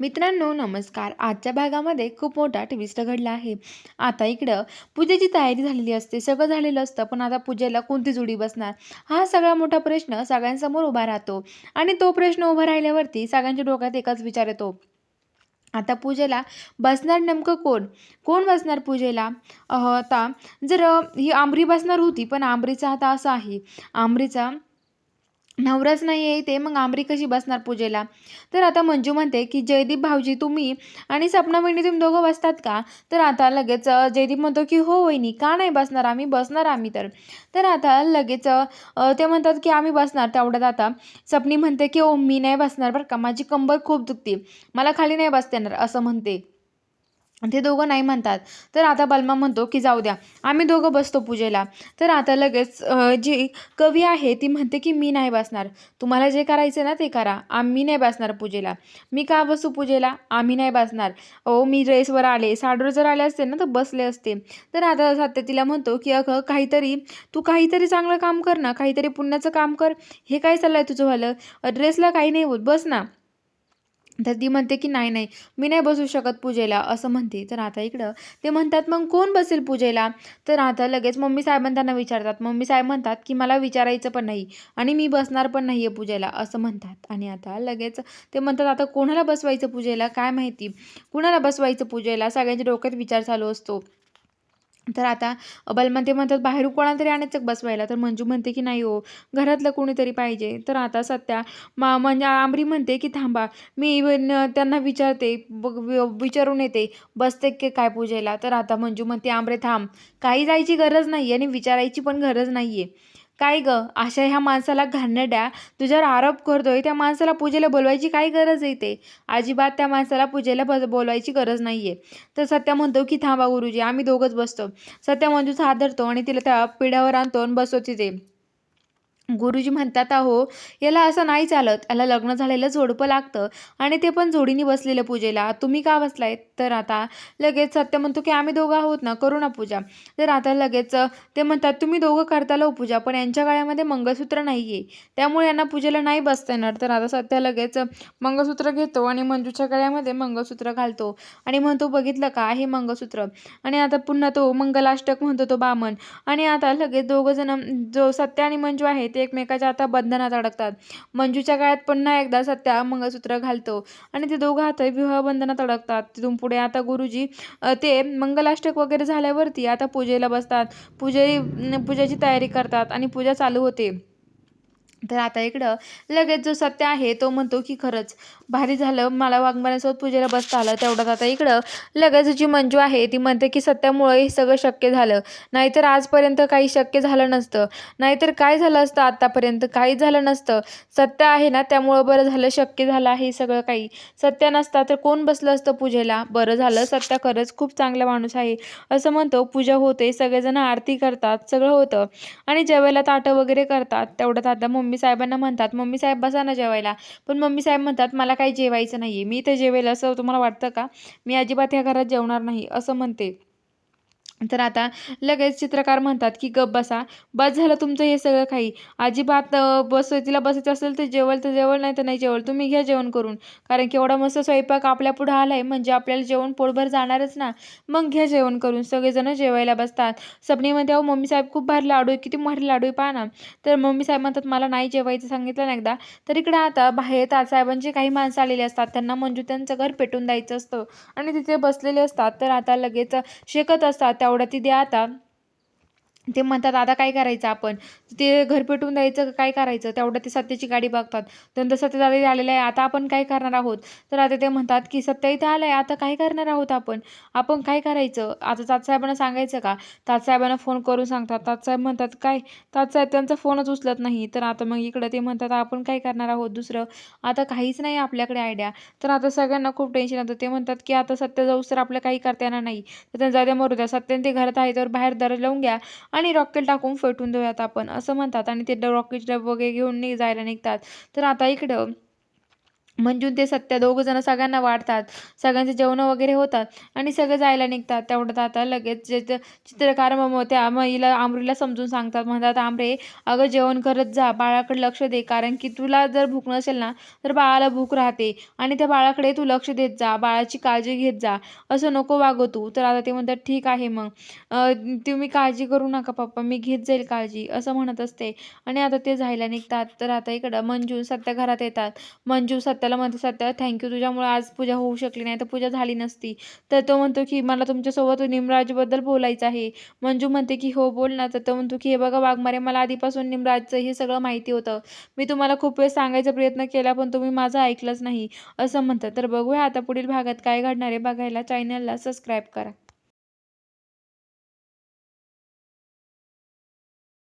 मित्रांनो नमस्कार. आजच्या भागामध्ये खूप मोठा ट्विस्ट घडला आहे. आता इकडं पूजेची तयारी झालेली असते. सगळं झालेलं असतं पण आता पूजेला कोणती जोडी बसणार? हा सगळा मोठा प्रश्न सगळ्यांसमोर उभा राहतो. आणि तो प्रश्न उभा राहिल्यावरती सगळ्यांच्या डोक्यात एकच विचार येतो. आता पूजेला बसणार नेमकं कोण? कोण बसणार पूजेला? आता जर ही आंबरी बसणार होती पण आंबरीचा आता असं आहे. आंबरीचा नवराच नाही आहे ते मग आंबरी कशी बसणार पूजेला? तर आता मंजू म्हणते की जयदीप भाऊजी तुम्ही आणि सपना वहिनी तुम्ही दोघं बसतात का? तर आता लगेच जयदीप म्हणतो की हो वहिनी का नाही बसणार आम्ही? बसणार आम्ही तर. तर आता लगेच ते म्हणतात की आम्ही बसणार. तेवढ्यात आता सपनी म्हणते की ओ मी नाही बसणार बरं का माझी कंबर खूप दुखते मला खाली नाही बसते येणार असं म्हणते. ते दोघं नाही म्हणतात. तर आता बलमा म्हणतो की जाऊ द्या आम्ही दोघं बसतो पूजेला. तर आता लगेच जी कवी आहे ती म्हणते की मी नाही बसणार. तुम्हाला जे करायचं ना ते करा. आम्ही नाही बसणार पूजेला. मी का बसू पूजेला? आम्ही नाही बसणार. ओ मी ड्रेसवर आले साडवर जर आले असते ना तर बसले असते. तर आता सत्य तिला म्हणतो की अगं काहीतरी तू काहीतरी चांगलं काम कर ना काहीतरी पुण्याचं काम कर. हे काय चाललं आहे तुझं वालं? ड्रेसला काही नाही होत बस ना. तर ती म्हणते की नाही नाही मी नाही बसू शकत पूजेला असं म्हणते. तर आता इकडं ते म्हणतात मग कोण बसेल पूजेला? तर आता लगेच मम्मी साहेबांना त्यांना विचारतात. मम्मी साहेब म्हणतात की मला विचारायचं पण नाही आणि मी बसणार पण नाही आहे पूजेला असं म्हणतात. आणि आता लगेच ते म्हणतात आता कोणाला बसवायचं पूजेला? काय माहिती. कुणाला बसवायचं पूजेला? सगळ्यांच्या डोक्यात विचार चालू असतो. तर आता बलमा ते म्हणतात बाहेरून कोणाला तरी आणायचं बसवायला? तर मंजू म्हणते की नाही हो घरातलं कोणीतरी पाहिजे. तर आता सत्या मा म्हणजे आंबरी म्हणते की थांबा मी त्यांना विचारते बघ वि- विचारून येते बसते की काय पूजेला? तर आता मंजू म्हणते आंबरे थांब काही जायची गरज नाही आणि विचारायची पण गरज नाही आहे काय ग? अशा ह्या माणसाला घाणड्या तुझ्यावर आरोप करतोय त्या माणसाला पूजेला बोलवायची काय गरज आहे ते? अजिबात त्या माणसाला पूजेला बस बोलवायची गरज नाही आहे तर सत्या म्हणतो की थांबा गुरुजी आम्ही दोघंच बसतो. सत्या मंजूचा हात धरतो आणि तिला त्या पिढ्यावर आणतो आणि बसवतो तिथे गुरुजी म्हणतात अहो याला असं नाही चालत. याला लग्न झालेलं जोडपं लागतं आणि ते पण जोडीने बसलेलं पूजेला. तुम्ही का बसलाय तर आता लगेच सत्य म्हणतो की आम्ही दोघं आहोत ना करू ना पूजा. तर आता लगेच ते म्हणतात तुम्ही दोघं करता लो पूजा पण यांच्या गळ्यामध्ये मंगळसूत्र नाही आहे त्यामुळे यांना पूजेला नाही बसता येणार. तर आता सत्य लगेच मंगळसूत्र घेतो आणि मंजूच्या गळ्यामध्ये मंगळसूत्र घालतो आणि म्हणतो बघितलं का हे मंगळसूत्र? आणि आता पुन्हा तो मंगलाष्टक म्हणतो तो बामण आणि आता लगेच दोघं जण जो सत्य आणि मंजू आहे ते एकमेकाच्या आता बंधनात अडकतात. मंजूच्या काळात पुन्हा एकदा सत्या मंगळसूत्र घालतो. आणि ते दोघं आता विवाह बंधनात अडकतात. तिथून पुढे आता गुरुजी ते मंगलाष्टक वगैरे झाल्यावरती आता पूजेला बसतात. पूजे पूजेची तयारी करतात आणि पूजा चालू होते. तर आता इकडं लगेच जो सत्य आहे तो म्हणतो की खरंच. भारी झालं मला वाघमाऱ्यासोबत पूजेला बसता आलं तेवढ्यात आता इकडं लगेच जी मंजू आहे ती म्हणते की सत्यामुळे हे सगळं शक्य झालं. नाहीतर आजपर्यंत काही शक्य झालं नसतं. नाहीतर काय झालं असतं आत्तापर्यंत काही झालं नसतं. सत्य आहे ना त्यामुळं बरं झालं शक्य झालं आहे हे सगळं काही. सत्य नसता तर कोण बसलं असतं पूजेला? बरं झालं सत्य खरंच खूप चांगला माणूस आहे. असं म्हणतो पूजा होते सगळेजण आरती करतात सगळं होतं. आणि जेवायला ताटं वगैरे करतात तेवढ्यात आता मम्मी मम्मी साहेबांना म्हणतात मम्मी साहेब बसा ना जेवायला. पण मम्मी साहेब म्हणतात मला काही जेवायचं नाही आहे मी इथे जेवेल असं तुम्हाला वाटतं का? मी अजिबात ह्या घरात जेवणार नाही. असं म्हणते. तर आता लगेच चित्रकार म्हणतात की गप बसा बस झालं तुमचं हे सगळं काही. अजिबात बस तिला बसायचं असेल तर जेवल तर जेवल नाही तर नाही जेवल. तुम्ही घ्या जेवण करून. कारण की एवढा मस्त स्वयंपाक आपल्या पुढं आला आहे म्हणजे आपल्याला जेवण पोटभर जाणारच ना. मग घ्या जेवण करून. सगळेजण जेवायला बसतात. सबनी म्हणते अहो मम्मी साहेब खूप भारी लाडू आहे. किती भारी लाडू आहे पहा ना. तर मम्मी साहेब म्हणतात मला नाही जेवायचं सांगितलं ना एकदा. तर इकडं आता बाहेर तासाहेबांची काही माणसं आलेली असतात. त्यांना मंजू त्यांचं घर पेटून द्यायचं असतं. आणि तिथे बसलेले असतात. तर आता लगेच शेकत असतात. त्या आवडती तिथे आता ते म्हणतात आता काय करायचं आपण? ते घर पेटून द्यायचं का काय करायचं? तेवढं ते सत्याची गाडी बघतात. त्यानंतर सत्यदादा आलेलं आहे आता आपण काय करणार आहोत? तर आता ते म्हणतात की सत्य इथं आलं आहे आता काय करणार आहोत आपण? आपण काय करायचं? आता तातसाहेबांना सांगायचं का? तातसाहेबांना फोन करून सांगतात. तातसाहेब म्हणतात काय? तातसाहेब त्यांचा फोनच उचलत नाही. तर आता मग इकडं ते म्हणतात आपण काय करणार आहोत दुसरं? आता काहीच नाही आपल्याकडे आयडिया तर आता सगळ्यांना खूप टेन्शन येतं. ते म्हणतात की आता सत्य जाऊस तर आपलं काही करता येणार नाही. तर त्यांना जाऊ द्या मरू द्या. सत्याने ते घरात आहे तर बाहेर दर लावून घ्या. आणि रॉकेल टाकून फेटून देऊयात आपण असं म्हणतात. आणि ते रॉकेट डब वगैरे घेऊन नि जायला निघतात. तर आता इकडं मंजून ते सत्या दोघं जण सगळ्यांना वाढतात. सगळ्यांचे जेवणं वगैरे होतात आणि सगळं जायला निघतात. तेवढं आता लगेच जे चित्रकार मग त्या महिला आमरीला समजून सांगतात. म्हणतात आमरे अगं जेवण करत जा. बाळाकडे लक्ष दे. कारण की तुला जर भूक नसेल ना तर बाळाला भूक राहते आणि त्या बाळाकडे तू लक्ष देत जा. बाळाची काळजी घेत जा. असं नको वागो तू. तर आता ते म्हणतात ठीक आहे मग. तुम्ही काळजी करू नका पप्पा. मी घेत जाईल काळजी. असं म्हणत असते. आणि आता ते जायला निघतात. तर आता इकडं मंजू सत्या घरात येतात. मंजू सत्याला म्हणते सत्या थँक्यू तुझ्यामुळे आज पूजा होऊ शकली नाही तर पूजा झाली नसती. तर तो म्हणतो की मला तुमच्यासोबत निमराजबद्दल बोलायचं आहे. मंजू म्हणते की हो बोल ना. तर तो म्हणतो की हे बघा वाघमारे मला आधीपासून निमराजचं हे सगळं माहिती होतं. मी तुम्हाला खूप वेळ सांगायचा प्रयत्न केला पण तुम्ही माझं ऐकलंच नाही. असं म्हणतात. तर बघूया आता पुढील भागात काय घडणार आहे बघायला. चॅनलला सबस्क्राईब करा.